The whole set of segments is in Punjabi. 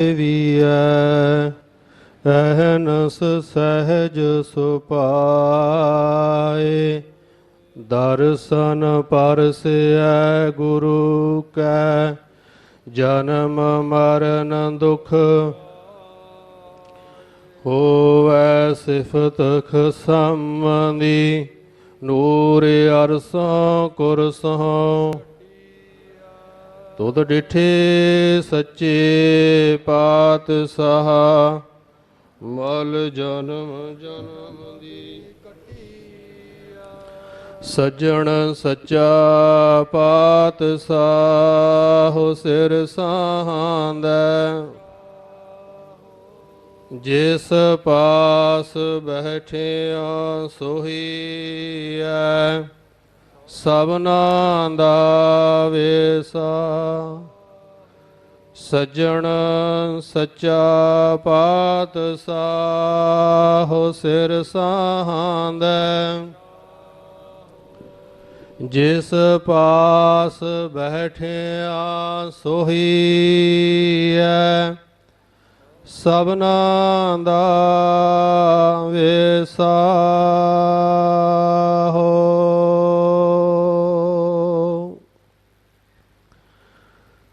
ਵੀਐ ਅਹਨਸ ਸਹਿਜ ਸੁਪਾਏ ਦਰਸ਼ਨ ਪਰਸੈ ਗੁਰੂ ਕੈ, ਜਨਮ ਮਰਨ ਦੁਖ ਹੋਵੈ ਸਿਫਤ ਖਸਮਦੀ ਨੂਰ ਅਰਸੋਂ ਕੁਰਸੋਂ ਤੁਧ ਡਿਠੇ ਸੱਚੇ ਪਾਤਸ਼ਾਹ, ਮਲ ਜਨਮ ਜਨਮ ਦੀ ਸੱਜਣ ਸੱਚਾ ਪਾਤਸ਼ਾਹ, ਸਿਰ ਸਾਹਾਂਦਾ। ਜਿਸ ਪਾਸ ਬੈਠਿਆ ਸੋਹੀਐ ਸਭਨਾ ਦਾ ਵੇਸਾ, ਸੱਜਣ ਸੱਚਾ ਪਾਤ ਪਾਤਸ਼ਾਹ ਸਿਰ ਸਾਹਾਂਦਾ। ਜਿਸ ਪਾਸ ਬੈਠਿਆ ਸੋਹੀਐ ਸਭਨਾ ਦਾ ਵੇਸਾ।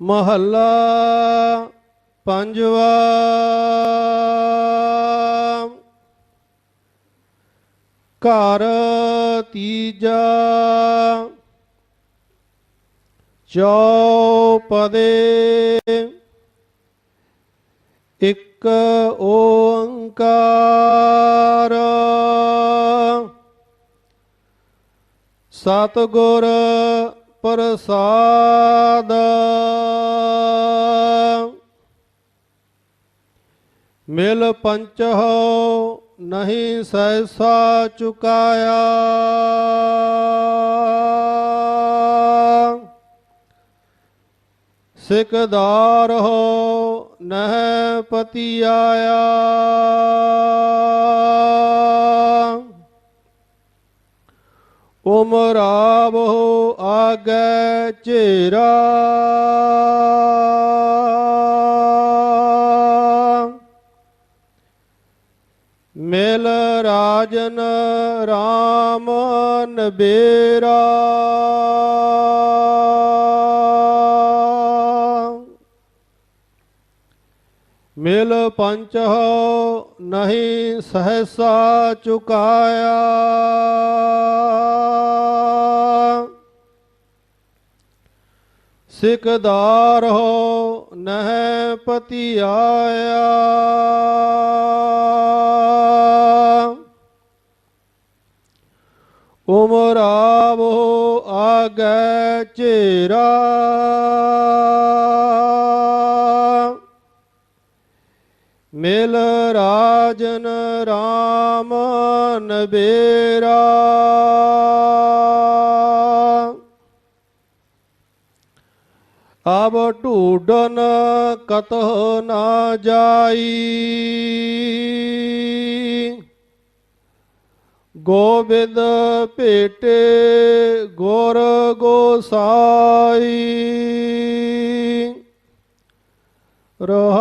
ਮਹੱਲਾ ਪੰਜਵਾ। ਘਰ ਤੀਜਾ। ਚੌਪਦੇ। ਇੱਕ ਓੰਕਾਰ। ਸਤਿਗੁਰ ਪ੍ਰਸਾਦ। ਮਿਲ ਪੰਚਹੁ ਨਹੀਂ ਸੈਸਾ ਚੁਕਾਇਆ। ਸਿਕਦਾਰ ਹੋ ਨਹਿ ਪਤੀ ਆਇਆ ਉਮਰਾਬ ਹੋ ਆਗੈ ਝੇਰਾ ਮਿਲ ਰਾਜਨ RAM ਨਬੇਰਾ। ਮਿਲ ਪੰਚਹੁ ਨਹੀਂ ਸਹਸਾ ਚੁਕਾਇਆ। ਸਿਕਦਾਰ ਹੋ ਨਹਿ ਪਤੀ ਆਇਆ ਉਮਰਾਵ ਹੋ ਆਗੈ ਝੇਰਾ ਮਿਲ ਰਾਜਨ RAM ਨਬੇਰਾ ਅਬ ਢੂਡਨ ਕਤਹੁ ਨਾ ਜਾਈ। ਗੋਬਿੰਦ ਭੇਟੇ ਗੁਰ ਗੋਸਾਈ। ਰਹਾਉ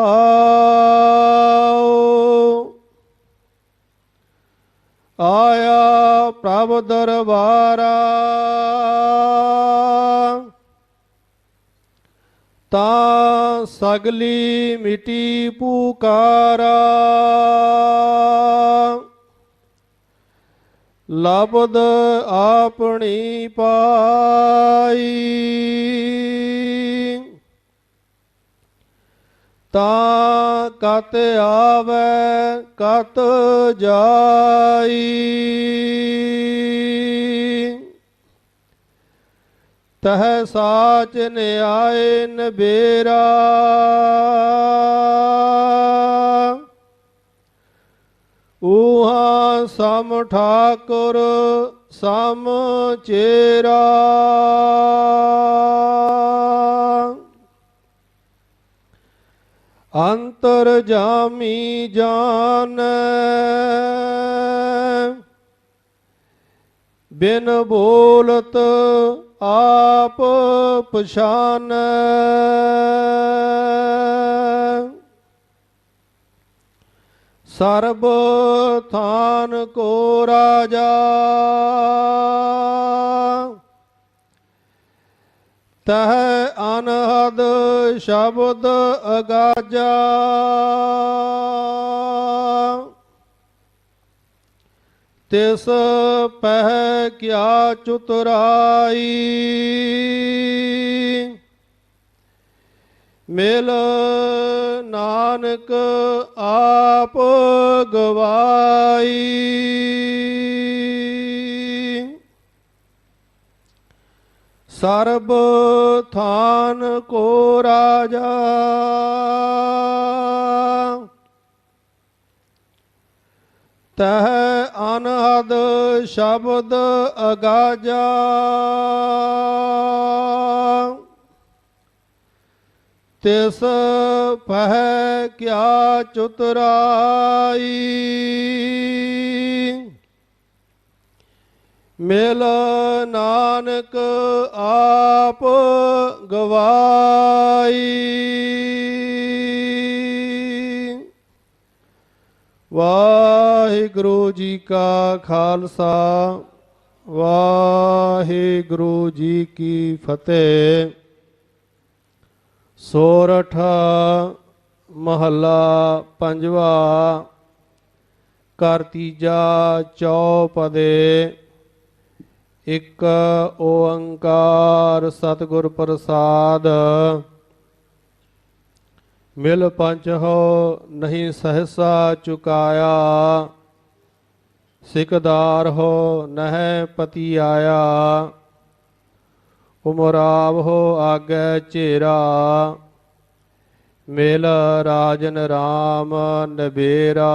ਆਇਆ ਪ੍ਰਭ ਦਰਬਾਰਾ। ਤਾਂ ਸਗਲੀ ਮਿਟੀ ਪੁਕਾਰਾ। ਲਬਦ ਆਪਣੀ ਪਾਈ। ਤਾਂ ਕਤ ਆਵੈ ਕਤ ਜਾਈ। ਤਹ ਸਾਚ ਨਿਆਏ ਨਬੇਰਾ। ਉਹਾ ਸਮ ਠਾਕੁਰ ਸਮ ਚੇਰਾ। ਅੰਤਰ ਜਾਮੀ ਜਾਨ ਬਿਨ ਬੋਲਤ ਆਪ ਪਛਾਨ। ਸਰਬ ਥਾਨ ਕੋ ਰਾਜਾ। ਤਹ ਅਨਹਦ ਸ਼ਬਦ ਅਗਾਜਾ। ਤਿਸ ਪਹਿ ਕਿਆ ਚੁਤਰਾਈ। ਮਿਲ ਨਾਨਕ ਆਪ ਗਵਾਈ। ਸਰਬ ਥਾਨ ਕੋ ਰਾਜਾ। ਤਹ ਅਨਹਦ ਸ਼ਬਦ ਅਗਾਜਾ ਤਿਸ ਪਹਿ ਕਿਆ ਚੁਤਰਾਈ ਮਿਲ ਨਾਨਕ ਆਪ ਗਵਾਈ ਵਾਹਿਗੁਰੂ ਜੀ ਕਾ ਖਾਲਸਾ, ਵਾਹਿਗੁਰੂ ਜੀ ਕੀ ਫਤਿਹ। ਸੋਰਠ ਮਹੱਲਾ ਪੰਜਵਾ ਕਰ ਤੀਜਾ ਚੌਪਦੇ, ਇੱਕ ਓੰਕਾਰ ਸਤਿਗੁਰ ਪ੍ਰਸਾਦ। ਮਿਲ ਪੰਚ ਹੋ ਨਹੀਂ ਸਹਸਾ ਚੁਕਾਇਆ। ਸਿਕਦਾਰ ਹੋ ਨਹਿ ਪਤੀ ਆਇਆ ਉਮਰਾਵ ਹੋ ਆਗੈ ਚੇਰਾ। ਮਿਲ ਰਾਜਨ RAM ਨਬੇਰਾ